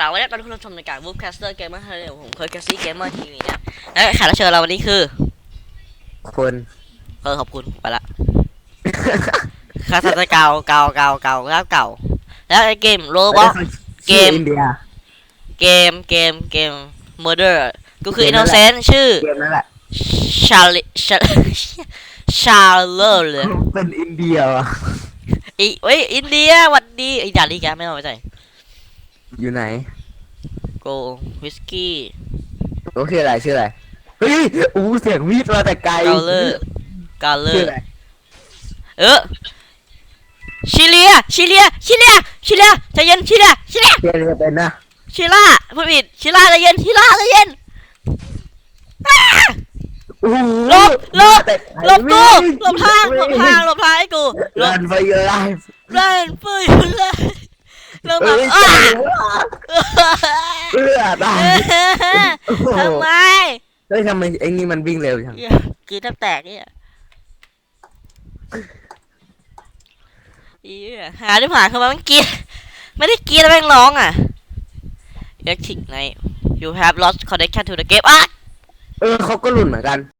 สวัสดีครับทุกท่านผู้ชมในการวูฟแคสเตอร์เกมเมอร์เดี๋ยวผมเคยแคสซี่เกมเมอร์ทีวีนะและแขกรับเชิญเราวันนี้คือคนเออขอบคุณไปละคาสตาเก่าเก่าเก่าเก่าแล้วเก่า แล้วไอ้เกมโรบอทเกมอินเดียเกมเกมเกม murder ก็คือเกมนั่นแหละ innocent ชื่อเกมนั่นแหละชาลิชาชาเลอร์เลยเป็นอินเดียอะอีเอ้ยอินเดียหวัดดีไอ้ด่าลีแกไม่เอาไปใส่ อยู่ไหนโกวิสกี้ก็คืออะไรชื่ออะไรเฮ้ยอู้เสียงมีดมาแต่ไกลกาเลอร์กาเลอชื่อร์อะไรเออชิเลียชิเลียชิเลียชิเลียใจเย็นชิเลียชิเลียเชื่อจะเป็นนะชิล่าพูดผิดชิล่าใจเย็นชิล่าใจเย็นอ้าอู้หลบหลบ แต่ไกหลบกูวิ่หลบทางหลบทางหลบทางให้กูหลบ Run for your life เล่นปืนเลย หลบเอ้แบบยอ้าเอื้อตายทำไมเฮ้ยทำไมไอ้นี่มันวิ่งเร็วจังกรีดแทบแตกเนี่ยอีหาที่ผ่านเข้ามามันกรีดไม่ได้กรีดแล้วแม่งร้องอะ Electric Night you have lost connection to the game อะเออเขาก็หลุดเหมือนกัน